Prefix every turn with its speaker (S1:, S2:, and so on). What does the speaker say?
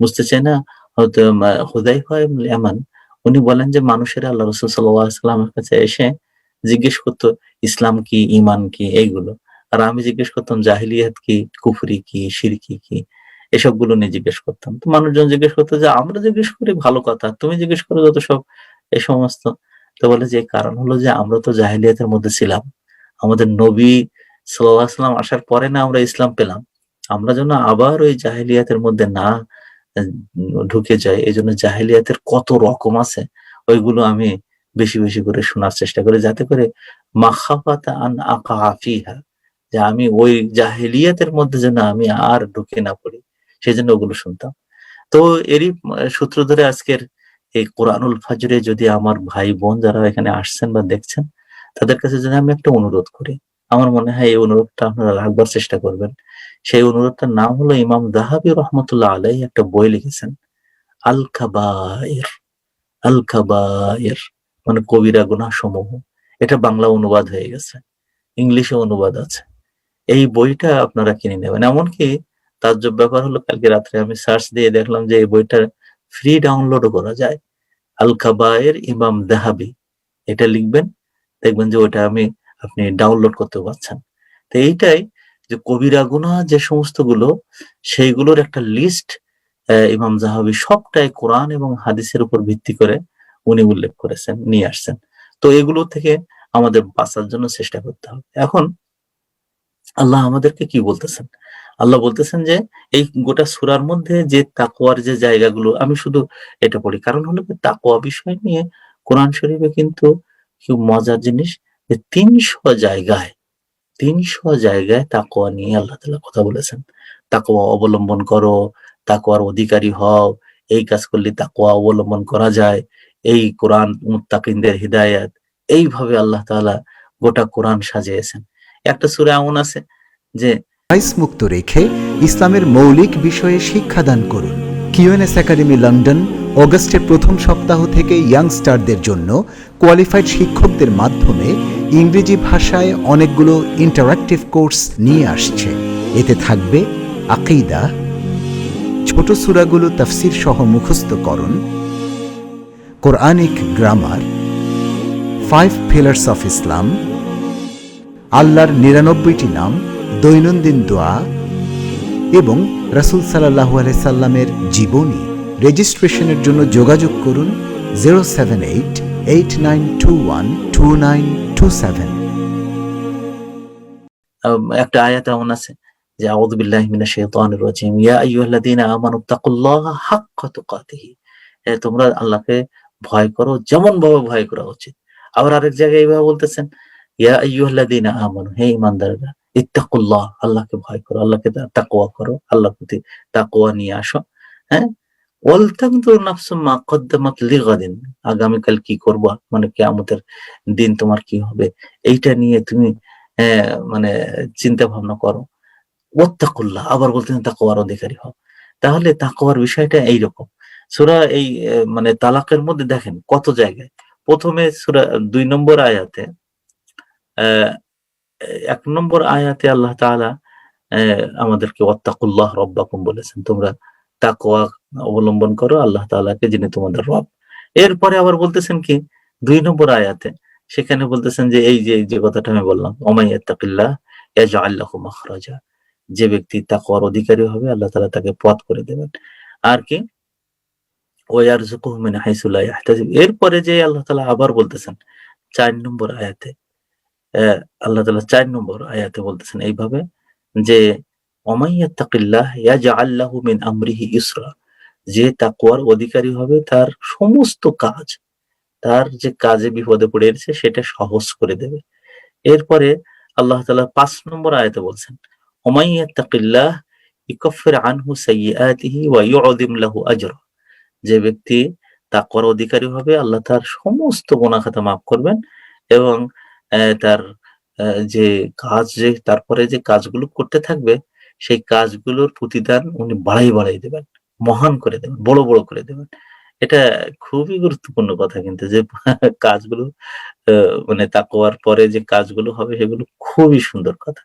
S1: বুঝতে চাই না? হয়তো হুদাই এমন উনি বলেন যে মানুষের আল্লাহ রসুল সাল্লামের কাছে এসে জিজ্ঞেস করতো, ইসলাম কি ইমান কি, এইগুলো। আর আমি জিজ্ঞেস করতাম, জাহিলিয়াত কি, কুফরি কি সিরকি কি? এসবগুলো নিয়ে জিজ্ঞেস করতাম। তো মানুষজন জিজ্ঞেস করতো যে, আমরা জিজ্ঞেস করি, ভালো কথা। তুমি জিজ্ঞেস করো যত সব এই সমস্ত। তো বলে যে, কারণ হলো যে, আমরা তো জাহিলিয়াতের মধ্যে ছিলাম। আমাদের নবী সাল্লাম আসার পরে না আমরা ইসলাম পেলাম। আমরা যেন আবার ওই জাহিলিয়াতের মধ্যে না ঢুকে যায়। এই জন্য জাহেলিয়াতের কত রকম আছে, ওইগুলো আমি বেশি বেশি করে শোনার চেষ্টা করি। যাতে করে মাখাফাতা আন আকা আফিহা যে আমি ওই জাহেলিয়াতের মধ্যে যেন আমি আর ঢুকে না পড়ি সেই জন্য ওগুলো শুনতাম। তো এরই সূত্র ধরে আজকের এই কোরআনুল ফাজরে যদি আমার ভাই বোন যারা এখানে আসছেন বা দেখছেন, তাদের কাছে যদি আমি একটা অনুরোধ করি আমার মনে হয় এই অনুরোধটা আপনারা রাখবার চেষ্টা করবেন। সেই অনুরোধটার নাম হলো ইমাম দাহাবি রহমতুল্লাহ আলাই একটা বই লিখেছেন আল খাবায়ের আল খাবায়ের মানে কবিরা গুনা সমূহ এটা বাংলা অনুবাদ হয়ে গেছে, ইংলিশে অনুবাদ আছে। এই বইটা আপনারা কিনে নেবেন। এমনকি তার ব্যাপার হলো, কালকে রাত্রে আমি সার্চ দিয়ে দেখলাম যে এই বইটা ফ্রি ডাউনলোডও করা যায়। আল খাবায়ের ইমাম দাহাবি, এটা লিখবেন, দেখবেন যে ওইটা আমি আপনি ডাউনলোড করতে পারছেন তো এইটাই যে কবিরা গুনা যে সমস্তগুলো সেইগুলোর একটা লিস্ট ইমাম জাহাবি সবটাই কোরআন এবং হাদিসের উপর ভিত্তি করে উনি উল্লেখ করেছেন, নিয়ে আসছেন। তো এগুলো থেকে আমাদের বাঁচার জন্য চেষ্টা করতে হবে। এখন আল্লাহ আমাদেরকে কি বলতেছেন? আল্লাহ বলতেছেন যে, এই গোটা সুরার মধ্যে যে তাকোয়ার যে জায়গাগুলো, আমি শুধু এটা পড়ি। কারণ হলো তাকোয়া বিষয় নিয়ে কোরআন শরীফে কিন্তু খুব মজার জিনিস। যে তিনশো জায়গায় তিনশো জায়গায় তাকোয়া নিয়ে আল্লাহ তালা কথা বলেছেন। তাকোয়া অবলম্বন করো তাকোয়ার অধিকারী হও, এই কাজ করলে তাকোয়া অবলম্বন করা যায়, এই কোরআন মুত্তাকিনদের হৃদায়ত, এইভাবে আল্লাহ তালা গোটা কোরআন সাজিয়েছেন। একটা সুরে এমন আছে যে
S2: মুক্ত রেখে ইসলামের মৌলিক বিষয়ে শিক্ষাদান করুন। কিউএনএস একাডেমি, লন্ডন অগস্টের প্রথম সপ্তাহ থেকে ইয়াংস্টারদের জন্য কোয়ালিফাইড শিক্ষকদের মাধ্যমে ইংরেজি ভাষায় অনেকগুলো ইন্টারাক্টিভ কোর্স নিয়ে আসছে। এতে থাকবে আকিদা, ছোট সুরাগুলো তফসির সহ মুখস্থকরণ, Quranic grammar five pillars of Islam আল্লাহর নিরানব্বইটি নাম, দৈনন্দিন দোয়া এবং রাসুল সাল্লাহ সাল্লামের জীবনী। রেজিস্ট্রেশনের জন্য যোগাযোগ করুন zero seven eight eight nine two one two nine two seven.
S1: একটা আয়াত এমন আছে যে, আউযু বিল্লাহি মিনাশ শাইতানির রাজিম। ইয়া আইয়ুহাল্লাযীনা আমানু তাকুল্লাহা হাক্কা তুকাতিহি। তোমরা আল্লাহকে ভয় করো যেমন ভাবে ভয় করা উচিত। আবার আরেক জায়গায় এইভাবে বলতেছেন, ইয়া আইয়ুহাল্লাযীনা আমানু, হে ঈমানদাররা, ইত্তাকুল্লাহ, আল্লাহকে ভয় করো, আল্লাহকে তাকওয়া করো, আল্লাহর প্রতি তাকওয়া নিয়ে আসো হ্যাঁ? আগামীকাল কি করবা? মানে কেয়ামতের দিন তোমার কি হবে? এইটা নিয়ে তুমি মানে চিন্তা ভাবনা করো। ওত্তাকুল্লাহ আবার বলতেন তাকওয়ার অধিকারী হও। তাহলে তাকওয়ার বিষয়টা এইরকম। সুরা এই মানে তালাকের মধ্যে দেখেন কত জায়গায়। প্রথমে সুরা দুই নম্বর আয়াতে এক নম্বর আয়াতে আল্লাহ তাআলা আমাদেরকে ওত্তাকুল্লাহ রব্বাকুম বলেছেন। তোমরা তাকওয়া অবলম্বন করো, আল্লাহ তাআলাকে যিনি তোমাদের রব। এরপরে আবার বলতেছেন কি? দুই নম্বর আয়াতে, সেখানে বলতেছেন যে এই যে যে কথাটা আমি বললাম ওমাইয়াত্তাকিল্লাহ ইয়াজআল লাহু মাখরাজা। যে ব্যক্তি তাকওয়ার অধিকারী হবে, আল্লাহ তালা তাকে পথ করে দেবেন। আর কি? এরপরে যে আল্লাহ তালা আবার বলতেছেন, চার নম্বর আয়াতে আল্লাহ তালা চার নম্বর আয়াতে বলতেছেন এইভাবে যে আমরিহি ইসরা, যে তাকুয়ার অধিকারী হবে তার সমস্ত কাজ, তার যে কাজে বিপদে পড়ে এসেছে সেটা সহজ করে দেবে। এরপরে আল্লাহ তালা পাঁচ নম্বর আয়াতে বলছেন ওমাইয়াত্তাকিল্লাহ ইকফির আনহু সাইয়্যাতিহি ওয়া ইউযিম লাহু আজরা যে ব্যক্তি তাকওয়ার অধিকারী হবে, আল্লাহ তার সমস্ত গোনাখাতা মাফ করবেন এবং তার যে কাজ যে, তারপরে যে কাজগুলো করতে থাকবে সেই কাজগুলোর প্রতিদান উনি বাড়াই বাড়াই দেবেন, মহান করে দেবেন, বড় বড় করে দেবেন। এটা খুবই গুরুত্বপূর্ণ কথা কিন্তু যে কাজগুলো মানে তাকোয়ার পরে যে কাজগুলো হবে সেগুলো খুবই সুন্দর কথা।